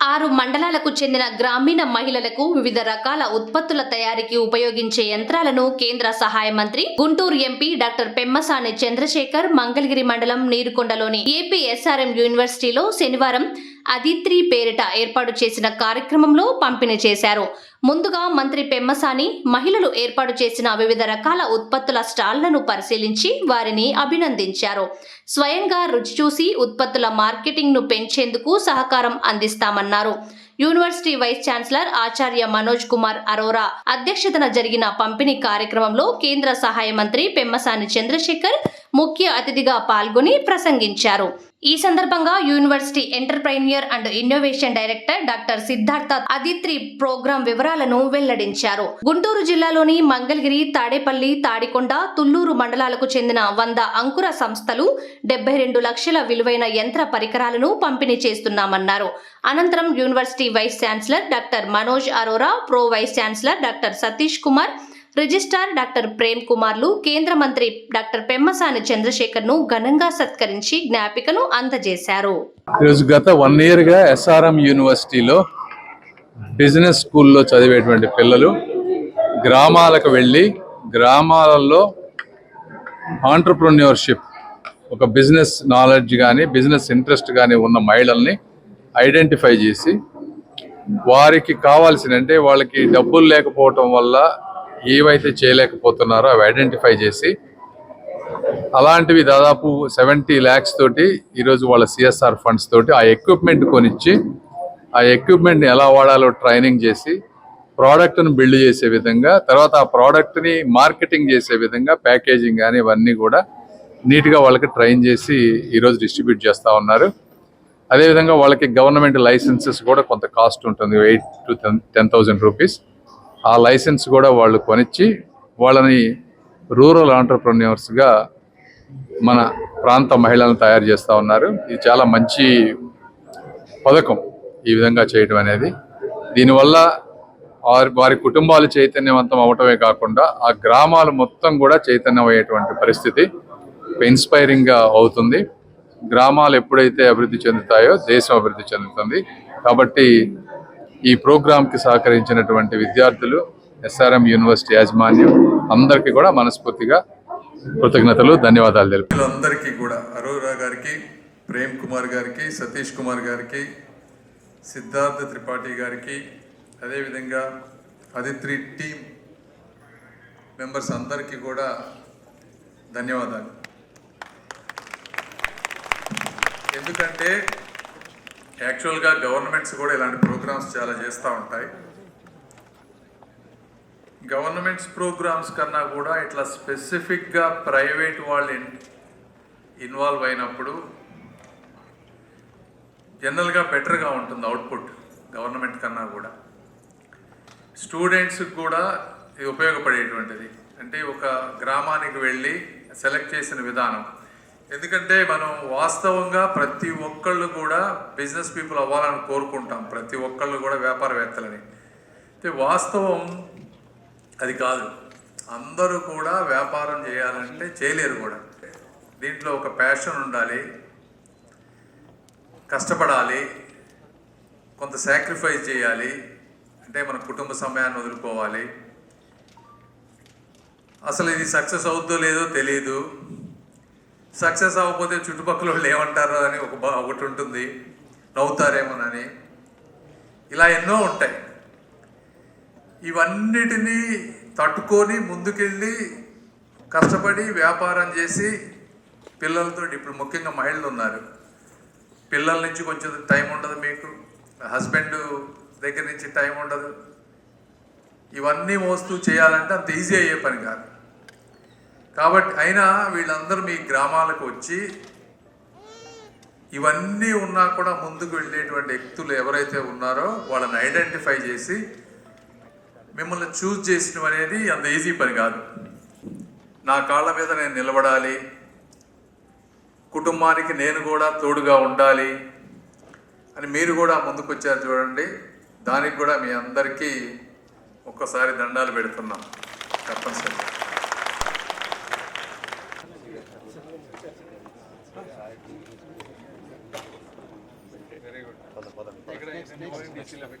ఆరు మండలాలకు చెందిన గ్రామీణ మహిళలకు వివిధ రకాల ఉత్పత్తుల తయారీకి ఉపయోగించే యంత్రాలను కేంద్ర సహాయ మంత్రి గుంటూరు ఎంపీ డాక్టర్ పెమ్మసాని చంద్రశేఖర్ మంగళగిరి మండలం నీరుకొండలోని ఏపీఎస్ఆర్ఎం యూనివర్సిటీలో శనివారం అదిత్రి పేరిట ఏర్పాటు చేసిన కార్యక్రమంలో పంపిణీ చేశారు. ముందుగా మంత్రి పెమ్మసాని మహిళలు ఏర్పాటు చేసిన వివిధ రకాల ఉత్పత్తుల స్టాళ్ళను పరిశీలించి వారిని అభినందించారు. స్వయంగా రుచి చూసి ఉత్పత్తుల మార్కెటింగ్ను పెంచేందుకు సహకారం అందిస్తామన్నారు. యూనివర్సిటీ వైస్ ఛాన్సలర్ ఆచార్య మనోజ్ కుమార్ అరోరా అధ్యక్షతన జరిగిన పంపిణీ కార్యక్రమంలో కేంద్ర సహాయ మంత్రి పెమ్మసాని చంద్రశేఖర్ ముఖ్య అతిథిగా పాల్గొని ప్రసంగించారు. ఈ సందర్భంగా university entrepreneur and innovation director doctor Siddhartha Aditri programme వివరాలను వెల్లడించారు. గుంటూరు జిల్లాలోని మంగళగిరి తాడేపల్లి తాడికొండ తుల్లూరు మండలాలకు చెందిన వంద అంకుర సంస్థలు డెబ్బై రెండు లక్షల విలువైన యంత్ర పరికరాలను పంపిణీ చేస్తున్నామన్నారు. అనంతరం university vice chancellor doctor Manoj Arora pro vice chancellor doctor Satish Kumar registrar doctor Prem కుమార్లు కేంద్ర మంత్రి డాక్టర్ పెమ్మసాని చంద్రశేఖర్ను ఘనంగా సత్కరించి జ్ఞాపికను అందజేశారు. గత వన్ ఇయర్గా ఎస్ఆర్ఎం యూనివర్సిటీలో బిజినెస్ స్కూల్లో చదివేటువంటి పిల్లలు గ్రామాలకు వెళ్ళి గ్రామాలలో ఆంటర్ప్రెన్యూర్షిప్ ఒక బిజినెస్ నాలెడ్జ్ కానీ బిజినెస్ ఇంట్రెస్ట్ కానీ ఉన్న మహిళల్ని ఐడెంటిఫై చేసి వారికి కావాల్సిన అంటే వాళ్ళకి డబ్బులు లేకపోవటం వల్ల ఏవైతే చేయలేకపోతున్నారో అవి ఐడెంటిఫై చేసి అలాంటివి దాదాపు సెవెంటీ ల్యాక్స్ తోటి ఈరోజు వాళ్ళ సిఎస్ఆర్ ఫండ్స్ తోటి ఆ ఎక్విప్మెంట్ కొనిచ్చి ఆ ఎక్విప్మెంట్ని ఎలా వాడాలో ట్రైనింగ్ చేసి ప్రోడక్ట్ను బిల్డ్ చేసే విధంగా తర్వాత ఆ ప్రోడక్ట్ని మార్కెటింగ్ చేసే విధంగా ప్యాకేజింగ్ కానీ ఇవన్నీ కూడా నీట్గా వాళ్ళకి ట్రైన్ చేసి ఈరోజు డిస్ట్రిబ్యూట్ చేస్తూ ఉన్నారు. అదేవిధంగా వాళ్ళకి గవర్నమెంట్ లైసెన్సెస్ కూడా కొంత కాస్ట్ ఉంటుంది eight to ten ten thousand rupees ఆ లైసెన్స్ కూడా వాళ్ళు కొనిచ్చి వాళ్ళని రూరల్ ఆంటర్ప్రెన్యూర్స్గా మన ప్రాంత మహిళలను తయారు చేస్తూ ఉన్నారు. ఇది చాలా మంచి పథకం. ఈ విధంగా చేయడం అనేది. దీనివల్ల వారి వారి కుటుంబాలు చైతన్యవంతం అవటమే కాకుండా ఆ గ్రామాలు మొత్తం కూడా చైతన్యం అయ్యేటువంటి పరిస్థితి ఇన్స్పైరింగ్గా అవుతుంది. గ్రామాలు ఎప్పుడైతే అభివృద్ధి చెందుతాయో దేశం అభివృద్ధి చెందుతుంది. కాబట్టి ఈ ప్రోగ్రాంకి సహకరించినటువంటి విద్యార్థులు ఎస్ఆర్ఎం యూనివర్సిటీ యాజమాన్యం అందరికీ కూడా మనస్ఫూర్తిగా కృతజ్ఞతలు ధన్యవాదాలు తెలుపు అందరికీ కూడా అరోరా గారికి ప్రేమ్ కుమార్ గారికి సతీష్ కుమార్ గారికి సిద్ధార్థ త్రిపాఠి గారికి అదేవిధంగా అదిత్రి టీమ్ మెంబర్స్ అందరికీ కూడా ధన్యవాదాలు. ఎందుకంటే యాక్చువల్గా గవర్నమెంట్స్ కూడా ఇలాంటి ప్రోగ్రామ్స్ చాలా చేస్తూ ఉంటాయి. గవర్నమెంట్స్ ప్రోగ్రామ్స్ కన్నా కూడా ఇట్లా స్పెసిఫిక్గా ప్రైవేట్ వాళ్ళు ఇన్- ఇన్వాల్వ్ అయినప్పుడు జనరల్గా బెటర్గా ఉంటుంది అవుట్పుట్ గవర్నమెంట్ కన్నా కూడా. స్టూడెంట్స్కి కూడా ఇది ఉపయోగపడేటువంటిది. అంటే ఒక గ్రామానికి వెళ్ళి సెలెక్ట్ చేసిన విధానం. ఎందుకంటే మనం వాస్తవంగా ప్రతి ఒక్కళ్ళు కూడా బిజినెస్ పీపుల్ అవ్వాలని కోరుకుంటాం. ప్రతి ఒక్కళ్ళు కూడా వ్యాపారవేత్తలని. అయితే వాస్తవం అది కాదు. అందరూ కూడా వ్యాపారం చేయాలంటే చేయలేరు కూడా. దీంట్లో ఒక ప్యాషన్ ఉండాలి. కష్టపడాలి కొంత సాక్రిఫైస్ చేయాలి అంటే మన కుటుంబ సమయాన్ని వదులుకోవాలి. అసలు ఇది సక్సెస్ అవుద్దో లేదో తెలియదు సక్సెస్ అవ్వకపోతే చుట్టుపక్కల వాళ్ళు ఏమంటారో అని ఒక ఒకటి ఉంటుంది. నవ్వుతారేమోనని. ఇలా ఎన్నో ఉంటాయి. ఇవన్నిటినీ తట్టుకొని ముందుకెళ్ళి కష్టపడి వ్యాపారం చేసి పిల్లలతో ఇప్పుడు ముఖ్యంగా మహిళలు ఉన్నారు. పిల్లల నుంచి కొంచెం టైం ఉండదు మీకు. హస్బెండ్ దగ్గర నుంచి టైం ఉండదు. ఇవన్నీ మోస్తూ చేయాలంటే అంత ఈజీ అయ్యే పని కాదు. కాబట్టి అయినా వీళ్ళందరూ మీ గ్రామాలకు వచ్చి ఇవన్నీ ఉన్నా కూడా ముందుకు వెళ్ళేటువంటి వ్యక్తులు ఎవరైతే ఉన్నారో వాళ్ళని ఐడెంటిఫై చేసి మిమ్మల్ని చూస్ చేసిన అనేది అంత ఈజీ పని కాదు. నా కాళ్ళ మీద నేను నిలబడాలి. కుటుంబానికి నేను కూడా తోడుగా ఉండాలి అని మీరు కూడా ముందుకు వచ్చారు చూడండి. దానికి కూడా మీ అందరికీ ఒక్కసారి దండాలు పెడుతున్నాం. తప్పనిసరిగా. अभी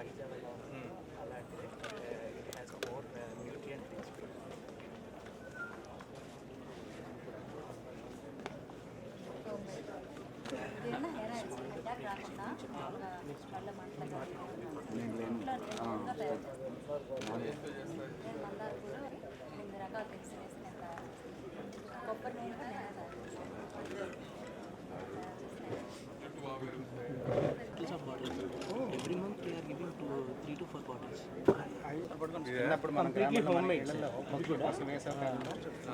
Raagi కొబ్బరి నూనె చిన్నప్పుడు మనం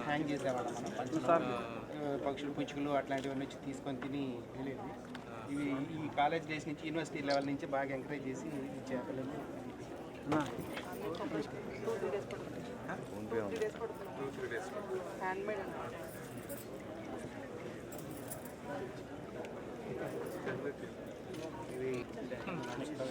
హ్యాంగ్ చేసేవాళ్ళం మనం. పక్షులు పుచ్చుకలు అట్లాంటివన్నీ వచ్చి తీసుకొని తిని వెళ్ళేవి ఇవి ఈ కాలేజ్ డేస్ నుంచి యూనివర్సిటీ లెవెల్ నుంచి బాగా ఎంకరేజ్ చేసి చేపలని టూ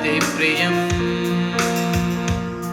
गुरुगुहनुतं महाकाव्यनाटकादिप्रियम्